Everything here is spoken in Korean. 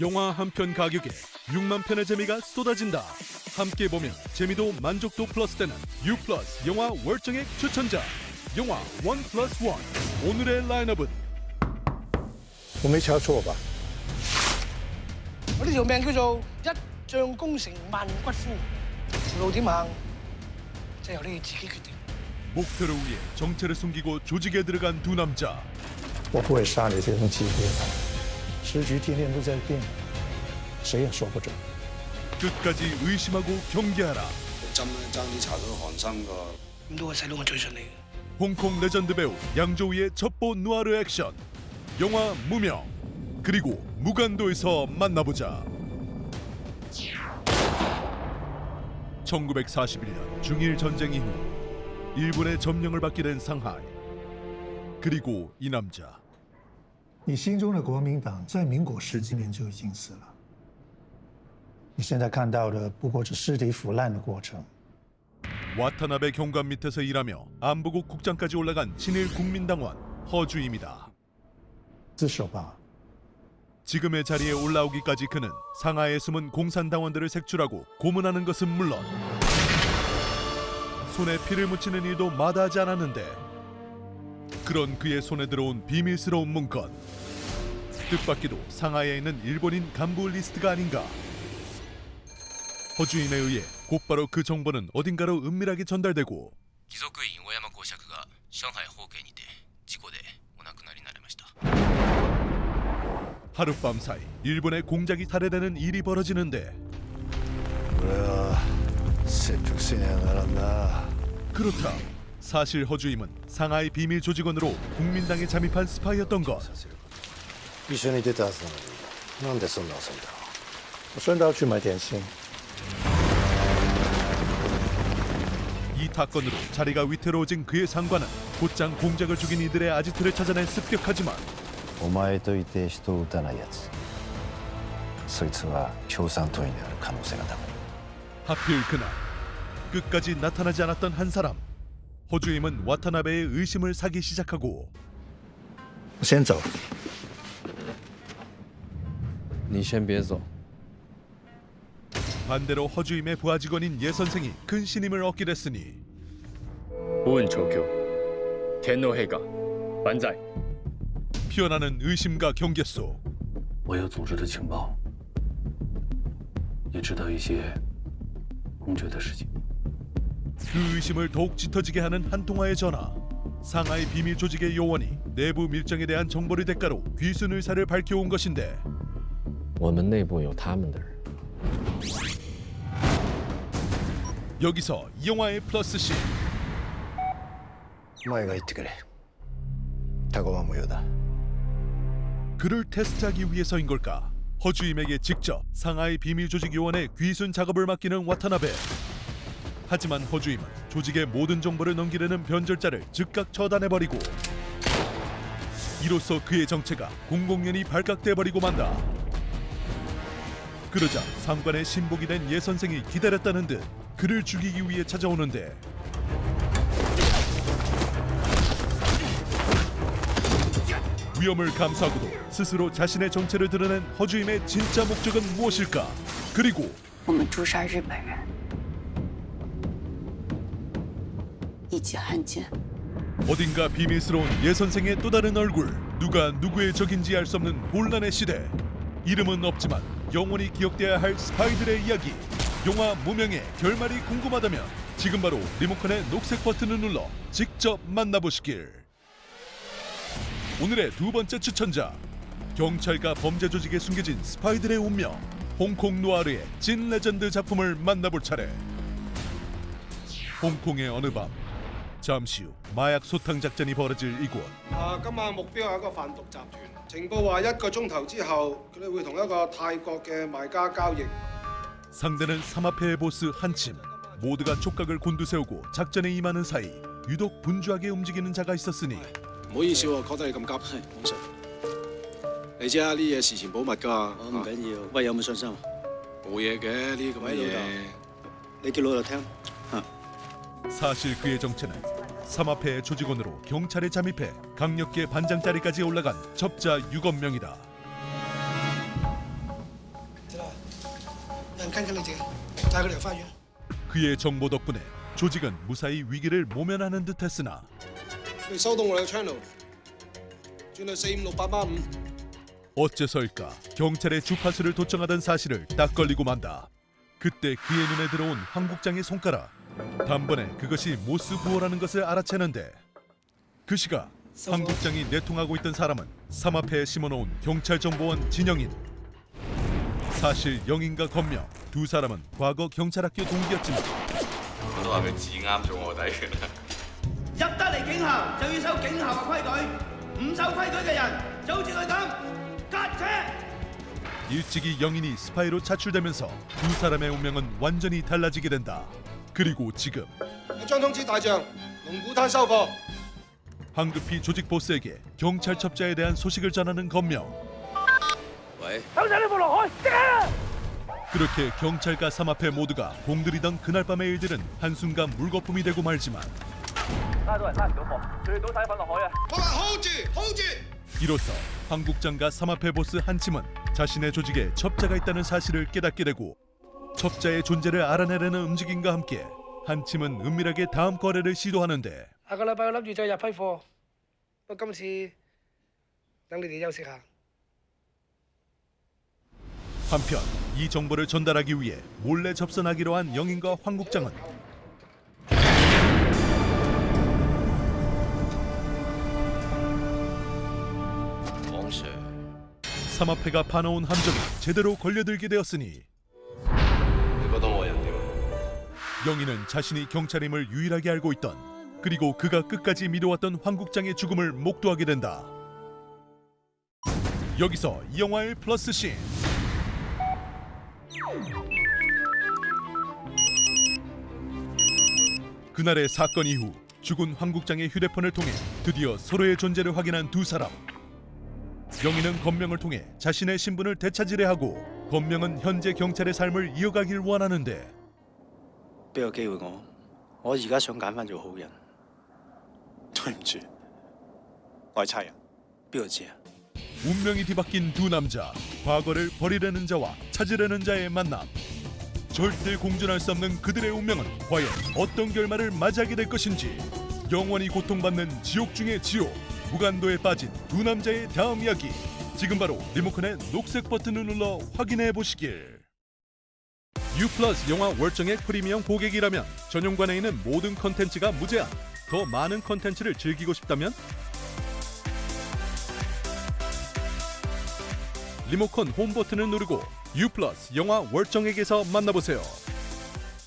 영화 한 편 가격에 6만 편의 재미가 쏟아진다. 함께 보면 재미도 만족도 플러스되는 U 플러스 영화 월정액 추천작 영화 원 플러스 원 오늘의 라인업은 我没瞧错吧？我呢條命叫做一將功成萬骨枯，條路點行，即係由你哋自己決定。 목표를 위해 정체를 숨기고 조직에 들어간 두 남자 我不会杀你这种级别的， 时局天天都在变，谁也说不准。 끝까지 의심하고 경계하라. 針咧爭啲搽到韓生個。咁都係細佬我最信你嘅。 홍콩 레전드 배우 양조위의 첩보 누아르 액션 영화 무명 그리고 무간도에서 만나보자 1941년 중일 전쟁 이후 일본의 점령을 받게 된 상하이 그리고 이 남자 你心中的国民党在民国十几年就已经死了，你现在看到的不过是尸体腐烂的过程。 와타나베 경관 밑에서 일하며 안보국 국장까지 올라간 친일 국민당원 허주임이다 自首吧， 지금의 자리에 올라오기까지 그는 상하에 숨은 공산당원들을 색출하고 고문하는 것은 물론 손에 피를 묻히는 일도 마다하지 않았는데 그런 그의 손에 들어온 비밀스러운 문건 뜻밖에도 상하에 있는 일본인 간부 리스트가 아닌가 허주인에 의해 곧바로 그 정보는 어딘가로 은밀하게 전달되고 貴族院小山公爵が上海法廷にて事故でお亡くなりになりました 하룻밤 사이 일본의 공작이 살해되는 일이 벌어지는데 俺は切腹せにゃならんな 그렇다. 사실 허주임은 상하이 비밀 조직원으로 국민당에 잠입한 스파이였던 것. 一緒に出たはずなのになんでそんな遅いんだろ我顺道去买点心。 이 사건으로 자리가 위태로워진 그의 상관은 곧장 공작을 죽인 이들의 아지트를 찾아내 습격하지만 うお前といて人を撃たないやつそいつは共産党員である可能性が高い 하필 그날 끝까지 나타나지 않았던 한 사람. 허주임은 와타나베의 의심을 사기 시작하고 我先走。你先别走， 반대로 허주임의 부하 직원인 예 선생이 큰 신임을 얻게 됐으니 不问求救。天皇陛下，万歳！ 피어나는 의심과 경계 속 我有组织的情报，也知道一些公爵的事情。 그 의심을 더욱 짙어지게 하는 한 통화의 전화. 상하이 비밀 조직의 요원이 내부 밀정에 대한 정보를 대가로 귀순 의사를 밝혀온 것인데 我们内部有他们的人， 여기서 이 영화의 플러스 씬 お前が言ってくれタコは無用だ 그를 테스트하기 위해서인 걸까? 허주임에게 직접 상하이 비밀 조직 요원의 귀순 작업을 맡기는 와타나베. 하지만 허주임은 조직의 모든 정보를 넘기려는 변절자를 즉각 처단해버리고 이로써 그의 정체가 공공연히 발각돼 버리고 만다. 그러자 상관의 신복이 된 예 선생이 기다렸다는 듯 그를 죽이기 위해 찾아오는데 위험을 감수하고도 스스로 자신의 정체를 드러낸 허주임의 진짜 목적은 무엇일까? 그리고 이제 한참. 어딘가 비밀스러운 예 선생의 또 다른 얼굴 누가 누구의 적인지 알 수 없는 혼란의 시대. 이름은 없지만 영원히 기억돼야 할 스파이들의 이야기. 영화 무명의 결말이 궁금하다면 지금 바로 리모컨의 녹색 버튼을 눌러 직접 만나보시길. 오늘의 두 번째 추천자. 경찰과 범죄 조직에 숨겨진 스파이들의 운명. 홍콩 노아르의 찐 레전드 작품을 만나볼 차례. 홍콩의 어느 밤 잠시 후 마약 소탕 작전이 벌어질 이곳 啊，今晚目標係一個販毒集團。情報話一個鐘頭之後，佢哋會同一個泰國嘅賣家交易。 상대는 삼합회의 보스 한침 모두가 촉각을 곤두세우고 작전에 임하는 사이 유독 분주하게 움직이는 자가 있었으니 唔好意思喎，覺得你咁急，係講實。你知啊，呢嘢事前保密㗎。我唔緊要，喂，有冇信心？冇嘢嘅，呢咁嘅嘢。你叫老豆聽。 사실 그의 정체는 삼합회 조직원으로 경찰에 잠입해 강력계 반장자리까지 올라간 접자 6억 명이다. 그의 정보 덕분에 조직은 무사히 위기를 모면하는 듯했으나 어째서일까? 경찰의 주파수를 도청하던 사실을 딱 걸리고 만다. 그때 그의 눈에 들어온 한국장의 손가락. 단번에 그것이 모스부호라는 것을 알아채는데 그 시각 한국장이 내통하고 있던 사람은 삼합회에 심어놓은 경찰정보원 진영인. 사실 영인과 건명 두 사람은 과거 경찰학교 동기였지만 일찍이 영인이 스파이로 차출되면서 두 사람의 운명은 완전히 달라지게 된다. 그리고 지금 황급히 조직 보스에게 경찰 첩자에 대한 소식을 전하는 건명. 그렇게 경찰과 삼 앞에 모두가 공들이던 그날 밤의 일들은 한순간 물거품이 되고 말지만 이로써 황국장과 삼합회 보스 한침은 자신의 조직에 첩자가 있다는 사실을 깨닫게 되고 첩자의 존재를 알아내려는 움직임과 함께 한 팀은 은밀하게 다음 거래를 시도하는데 한편 이 정보를 전달하기 위해 몰래 접선하기로 한 영인과 황 국장은 삼합회가 파놓은 함정이 제대로 걸려들게 되었으니 영인은 자신이 경찰임을 유일하게 알고 있던 그리고 그가 끝까지 믿어왔던 황국장의 죽음을 목도하게 된다. 여기서 이 영화의 플러스 씬. 그날의 사건 이후 죽은 황국장의 휴대폰을 통해 드디어 서로의 존재를 확인한 두 사람. 영인은 건명을 통해 자신의 신분을 되찾으려 하고 건명은 현재 경찰의 삶을 이어가길 원하는데 俾個機會我，我而家想揀翻做好人。對唔住，我係差人。邊個知啊？ 운명이 뒤바뀐 두 남자 과거를 버리려는 자와 찾으려는 자의 만남 절대 공존할 수 없는 그들의 운명은 과연 어떤 결말을 맞이하게 될 것인지 영원히 고통받는 지옥 중의 지옥 무간도에 빠진 두 남자의 다음 이야기 지금 바로 리모컨의 녹색 버튼을 눌러 확인해 보시길 U 플러스 영화 월정액 프리미엄 고객이라면 전용관에 있는 모든 컨텐츠가 무제한 더 많은 컨텐츠를 즐기고 싶다면 리모컨 홈 버튼을 누르고 U 플러스 영화 월정액에서 만나보세요.